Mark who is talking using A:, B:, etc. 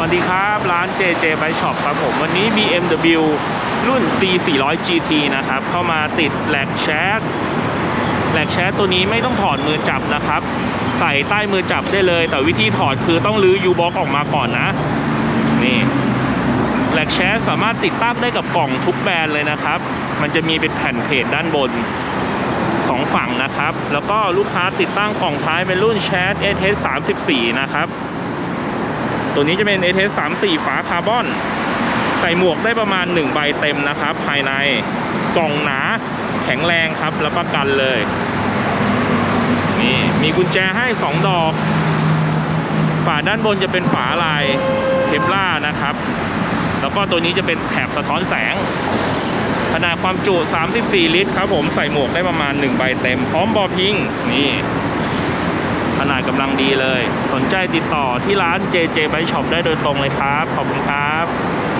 A: วัสดีครับร้าน JJ Bike Shop ครับผม วันนี้ BMW รุ่น C 4 0 0 GT นะครับ เข้ามาติดแหลกแชทแหลกแชทตัวนี้ไม่ต้องถอดมือจับนะครับ ใส่ใต้มือจับได้เลย แต่วิธีถอดคือต้องรื้อ U box ออกมาก่อนนะ นี่แหลกแชทสามารถติดตั้งได้กับกล่องทุกแบรนด์เลยนะครับ มันจะมีเป็นแผ่นเพจด้านบนสองฝั่งนะครับ แล้วก็ลูกค้าติดตั้งกล่องท้ายเป็นรุ่น Chat SS 34 นะครับ ตัวนี้จะเป็น SS 34 ฝาคาร์บอน ใส่หมวกได้ประมาณ 1 ใบเต็มนะครับ ภายในกล่องหนาแข็งแรงครับแล้วประกันเลย นี่ มีกุญแจให้ 2 ดอก ฝาด้านบนจะเป็นฝาลายเทปล่านะครับ แล้วก็ตัวนี้จะเป็นแถบสะท้อนแสง ขนาดความจุ 34 ลิตรครับผมใส่หมวกได้ประมาณ 1 ใบเต็ม พร้อมบอพิง นี่ ขนาดกำลังดีเลย สนใจติดต่อที่ร้าน JJ Bike Shop ได้โดยตรงเลยครับ ขอบคุณครับ